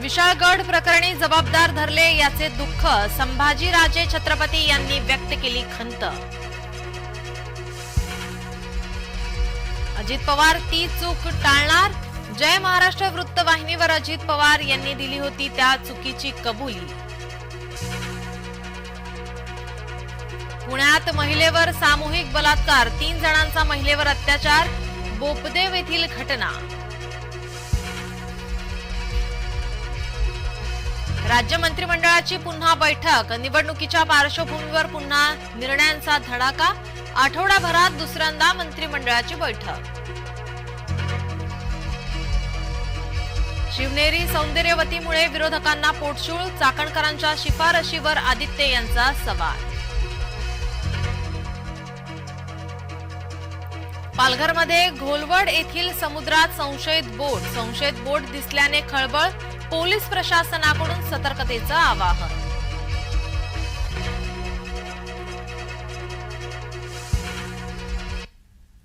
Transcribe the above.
विशाळगड प्रकरणी जबाबदार धरले याचे दुःख संभाजीराजे छत्रपती यांनी व्यक्त केली खंत. अजित पवार ती चूक टाळणार? जय महाराष्ट्र वृत्तवाहिनीवर अजित पवार यांनी दिली होती त्या चुकीची कबुली. पुण्यात महिलेवर सामूहिक बलात्कार तीन जणांचा महिलेवर अत्याचार बोपदेव येथील घटना. राज्य मंत्रिमंडळाची पुन्हा बैठक. निवडणुकीच्या पार्श्वभूमीवर पुन्हा निर्णयांचा धडाका. आठवडाभरात दुसऱ्यांदा मंत्रिमंडळाची बैठक. शिवनेरी सौंदर्यवतीमुळे विरोधकांना पोटशूळ चाकणकरांच्या शिफारशीवर आदित्य यांचा सवाल. पालघरमध्ये घोलवड येथील समुद्रात संशयित बोट संशयित बोट दिसल्याने खळबळ पोलीस प्रशासनाकडून सतर्कतेचं आवाहन.